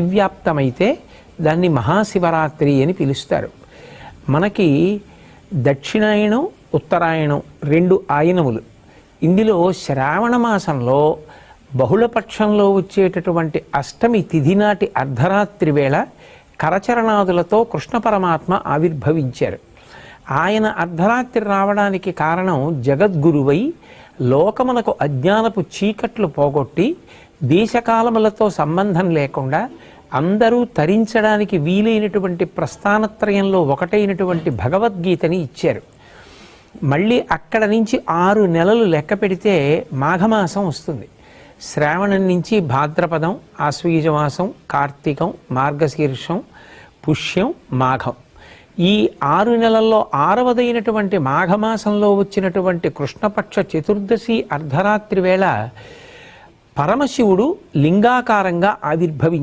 వ్యాప్తమైతే దాన్ని మహాశివరాత్రి అని పిలుస్తారు. మనకి దక్షిణాయనం ఉత్తరాయణం రెండు ఆయనములు. ఇందులో శ్రావణ మాసంలో బహుళపక్షంలో వచ్చేటటువంటి అష్టమి తిథి నాటి అర్ధరాత్రి వేళ కరచరణాదులతో కృష్ణ పరమాత్మ ఆవిర్భవించారు. ఆయన అర్ధరాత్రి రావడానికి కారణం జగద్గురువై లోకమునకు అజ్ఞానపు చీకట్లు పోగొట్టి దేశకాలములతో సంబంధం లేకుండా అందరూ తరించడానికి వీలైనటువంటి ప్రస్థానత్రయంలో ఒకటైనటువంటి భగవద్గీతని ఇచ్చారు. మళ్ళీ అక్కడ నుంచి ఆరు నెలలు లెక్క పెడితే మాఘమాసం వస్తుంది. శ్రావణం నుంచి భాద్రపదం ఆశ్వీజమాసం కార్తీకం మార్గశీర్షం పుష్యం మాఘం. ఈ ఆరు నెలల్లో ఆరవదైనటువంటి మాఘమాసంలో వచ్చినటువంటి కృష్ణపక్ష చతుర్దశి అర్ధరాత్రి వేళ పరమశివుడు లింగాకారంగా ఆవిర్భవించారు